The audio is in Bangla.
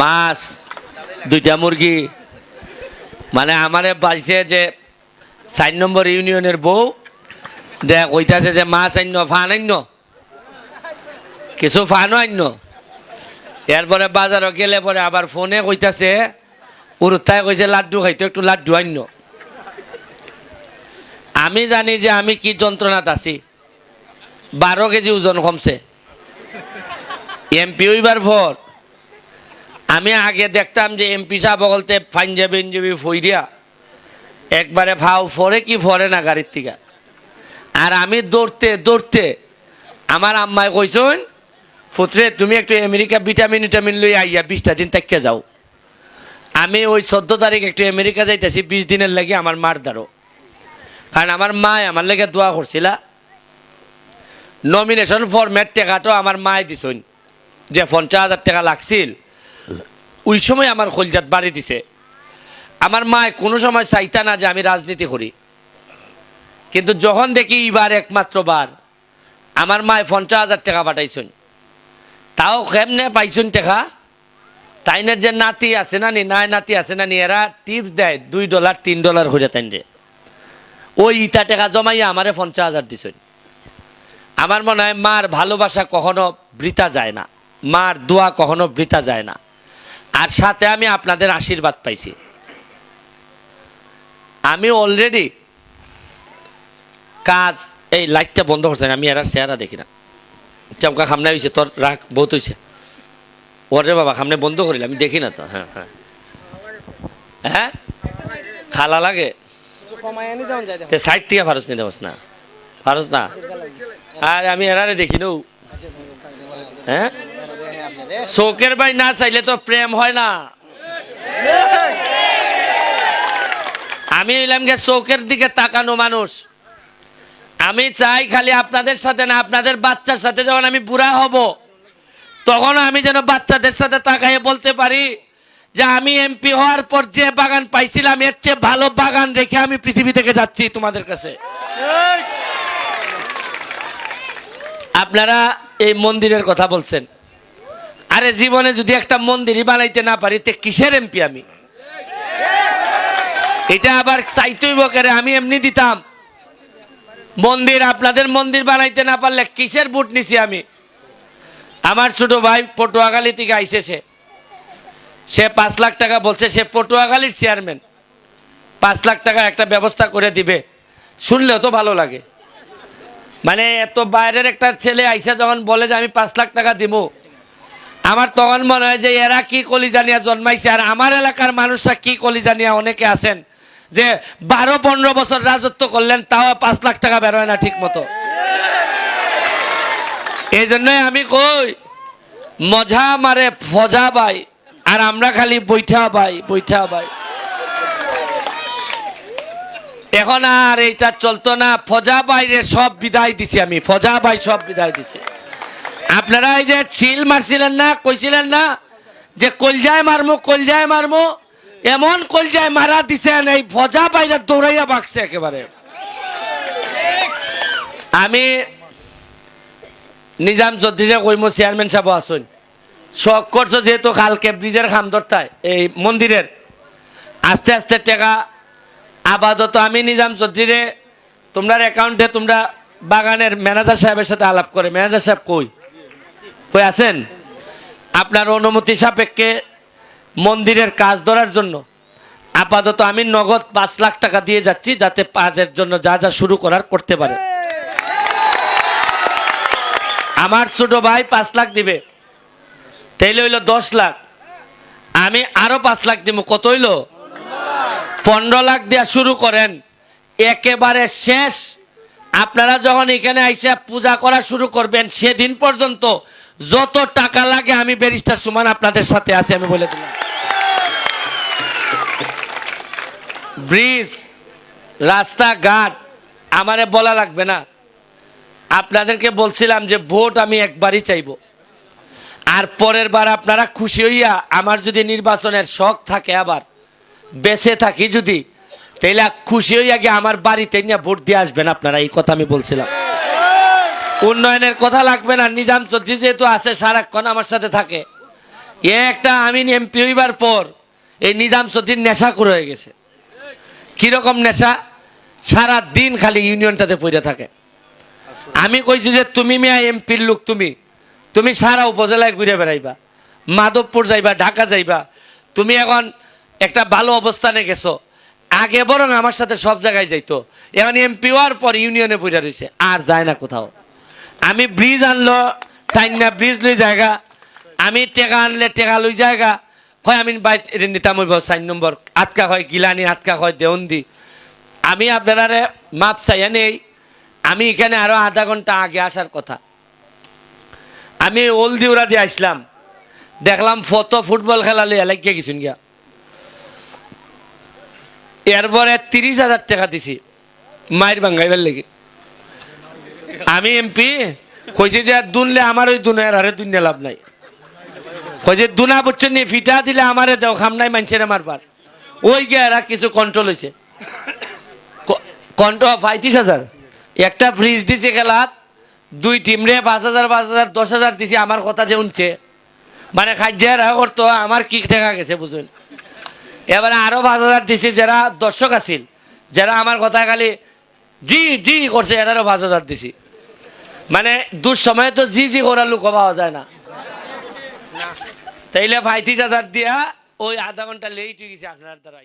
মাছ, দুইটা মুরগি। মানে আমারে বাড়িছে যে চার নম্বর ইউনিয়নের বউ দেখ কইতাছে যে মাছ আন্য ফান আন্য কিছু ফানও আন্য এরপরে বাজারও গেলে পরে আবার ফোনে কইতাছে, উরুত্তায় কইছে, লাড্ডু খাইতো, একটু লাড্ডু আন্য আমি জানি যে আমি কি যন্ত্রণাত আছি। বারো কেজি ওজন কমছে। এমপি হইবার পর আমি আগে দেখতাম যে এমপি সাহেব বলতে পাঞ্জাবি ইঞ্জাবি ফইরিয়া একবারে ফাও ফরে কি ফরে না গাড়ির থেকে। আর আমি দৌড়তে দৌড়তে আমার আম্মায় কইসন ফুতরে তুমি একটু আমেরিকা ভিটামিন ভিটামিন লই আইয়া বিশটা দিন তাকিয়ে যাও। আমি ওই চোদ্দ তারিখ একটু আমেরিকা যাইতেছি, বিশ দিনের লাগে আমার মার দ্বারো কারণ আমার মা আমার লেগে দোয়া করছিলা। নমিনেশন ফরম্যাট টাকাটাও আমার মায় দিছইন যে পঞ্চাশ হাজার টাকা লাগছিল। ওই সময় আমার কলজাত বাড়ি দিছে। আমার মায় কোনো সময় চাইতা না যে আমি রাজনীতি করি। কিন্তু যখন দেখি এবার একমাত্র বার, আমার মায় পঞ্চাশ হাজার টাকা পাঠাইছেন। তাও কেমনে পাইছেন টাকা? তাইনের যে নাতি আছে না নি, নাই নাতি আছে না নি, এরা টিপস দেয়, দুই ডলার, তিন ডলার হয়ে তাইন রে ওই ইটা টাকা জমাইয়া আমারে পঞ্চাশ হাজার দিছেন। আমার মনে হয় মার ভালোবাসা কখনো বৃথা যায় না। মার দোয়া কখনো বৃথা যায় না। আর সাথে আমি আপনাদের আশীর্বাদ পাইছি। আমি অলরেডি কাজ, এই লাইটটা বন্ধ করছেন আমি এরা চেহারা দেখি না। চমকা খামনা হয়েছে তোর রাগ বহুত হয়েছে ওরে বাবা খামনে বন্ধ করিল, আমি দেখি না তো হ্যাঁ হ্যাঁ। হ্যাঁ? খালা লাগে। সাইড থেকে ফারস নিতে না? ফারস না? আর আমি এরারে দেখি নৌ হ্যাঁ? শোকের ভাই না চাইলে তো প্রেম হয় না। আমি এলাম গে চোখের দিকে তাকানো মানুষ। আমি চাই খালি আপনাদের সাথে না, আপনাদের বাচ্চার সাথে যখন আমি বুড়া হব তখন আমি যেন বাচ্চাদের সাথে তাকাইয়ে বলতে পারি যে আমি এমপি হওয়ার পর যে বাগান পাইছিলাম, এর চেয়ে ভালো বাগান রেখে আমি পৃথিবী থেকে যাচ্ছি তোমাদের কাছে। আপনারা এই মন্দিরের কথা বলছেন। আরে জীবনে যদি একটা মন্দিরই বানাইতে না পারি, তে কিসের এমপি আমি? এটা আবার চাইতেই বকেরে আমি এমনি দিতাম। মন্দির, আপনাদের মন্দির বানাইতে না পারলে কিসের বুট নিছি আমি? আমার ছোট ভাই পটুয়াখালী থেকে আইসে সে। সে পাঁচ লাখ টাকা বলছে, সে পটুয়াখালীর চেয়ারম্যান। পাঁচ লাখ টাকা একটা ব্যবস্থা করে দিবে। শুনলেও তো ভালো লাগে। মানে এত বাইরের একটা ছেলে আইসা যখন বলে যে আমি পাঁচ লাখ টাকা দিব আমার তখন মনে হয় যে এরা কি কলিজানিয়া জন্মাইছে আর আমার এলাকার মানুষরা কি কলিজানিয়া অনেকে আছেন যে বারো, পনেরো বছর রাজত্ব করলেন, তাও পাঁচ লাখ টাকা বেরোয় না ঠিক মতো এই জন্যই আমি কই, মজা মারে, ফজা বাই, আর আমরা খালি বৈঠা বাই বৈঠা বাই। এখন আর এইটা চলতো না, ফজা বাইরে সব বিদায় দিছি আমি, ফজা বাই সব বিদায় দিছি। আপনারা এই যে চিল মারছিলেন না, কইছিলেন না যে কলজায় মারমু কলজায় মারমু, এমন কলজায় মারা দিছেন এই ভজা বাইরে দৌড়াইয়া বাকছে একেবারে। আমি নিজাম চৌধুরীরে কইমু, চেয়ারম্যান সাহেব আসুন। শখ করছ যেহেতু কালকে ব্রিজের খাম ধরতায়, এই মন্দিরের, আস্তে আস্তে টাকা আপাতত আমি নিজাম চৌধুরীরে তোমরা অ্যাকাউন্টে তোমরা বাগানের ম্যানেজার সাহেবের সাথে আলাপ করে ম্যানেজার সাহেব কই? কই আছেন? আপনার অনুমতি সাপেক্ষে মন্দিরের কাজ ধরার জন্য আপাতত আমি নগদ পাঁচ লাখ টাকা দিয়ে যাচ্ছি যাতে কাজের জন্য যা যা শুরু করার করতে পারে। আমার ছোট ভাই পাঁচ লাখ দিবে। তাইলে হইল দশ লাখ। আমি আরও পাঁচ লাখ দিব কত হইল? পনেরো লাখ দেওয়া শুরু করেন। একেবারে শেষ। আপনারা যখন এখানে আইসা পূজা করা শুরু করবেন, সেদিন পর্যন্ত যত টাকা লাগে, আমি ব্যারিস্টার সুমান আপনাদের সাথে আছি, আমি বলে দিলাম। ব্রিজ, রাস্তাঘাট, আমারে বলা লাগবে না। আপনাদেরকে বলছিলাম যে, ভোট আমি একবারই চাইব। আর পরের বার আপনারা খুশি হইয়া আমার যদি নির্বাচনের শখ থাকে আবার, বেঁচে থাকি যদি, তাইলে খুশি হইয়া গিয়ে আমার বাড়িতে নিয়ে ভোট দিয়ে আসবেন আপনারা, এই কথা আমি বলছিলাম। উন্নয়নের কথা লাগবে না, নিজাম চৌধুরী যেহেতু আছে, সারাক্ষণ আমার সাথে থাকে। এ একটা আমি এমপি হইবার পর এই নিজাম সতীর নেশা করে হয়ে গেছে। কীরকম নেশা? সারা দিন খালি ইউনিয়নটাতে পড়ে থাকে। আমি কইছি যে, তুমি মিয়া এমপির লোক তুমি। তুমি সারা উপজেলায় ঘুরে বেড়াইবা। মাধবপুর যাইবা, ঢাকা যাইবা। তুমি এখন একটা ভালো অবস্থানে গেছো। আগে বরং আমার সাথে সব জায়গায় যাইতো। এখন এমপি হওয়ার পর ইউনিয়নে পড়ে রয়েছে। আর যায় না কোথাও। আমি ব্রিজ আনলো টাইনা ব্রিজ লই জায়গা আমি টেকা আনলে টেকা লই জায়গা হয় আমি বাইক নিতাম চার নম্বর আটকা হয় গিলানি আটকা হয় দেওন্দি আমি আপনারা মাপ চাইয়া নেই আমি এখানে আরও আধা ঘণ্টা আগে আসার কথা। আমি ওলদিউরা দিয়ে আসলাম। দেখলাম ফত ফুটবল খেলা লইয়া লাগিয়ে গেছুন গিয়া। এরপরে তিরিশ হাজার টাকা দিছি মায়ের বাঙ্গাইবার লেগে। আমি এমপি, কইছে যে দুনলে আমার ওই দুনের আরে দুনিয়া লাভ নাই। কইছে দুনা বচ্চন নিয়ে ফিটা দিলে আমারে দেও, খাম নাই মানছে মারবার। ওই গিয়ে এরা কিছু কন্ট্রোল হয়েছে কন্ট্রোল পঁয়ত্রিশ হাজার। একটা ফ্রিজ দিছে খেলাত দুই টিম রে পাঁচ হাজার পাঁচ হাজার, দশ হাজার দিছে, আমার কথা যে উনছে মানে খাদ্যে রাখা করতো, আমার কি দেখা গেছে বুঝুন। এবারে আরও পাঁচ হাজার দিছে যারা দর্শক আছিল, যারা আমার কথা খালি জি জি করছে এনারও পাঁচ হাজার দিছি। মানে দুঃসময়ে তো জি জি করার লোক পাওয়া যায় না। তাইলে পঁয়ত্রিশ হাজার দিয়া ওই আধা ঘণ্টা লেট হয়ে গেছে আপনার দ্বারা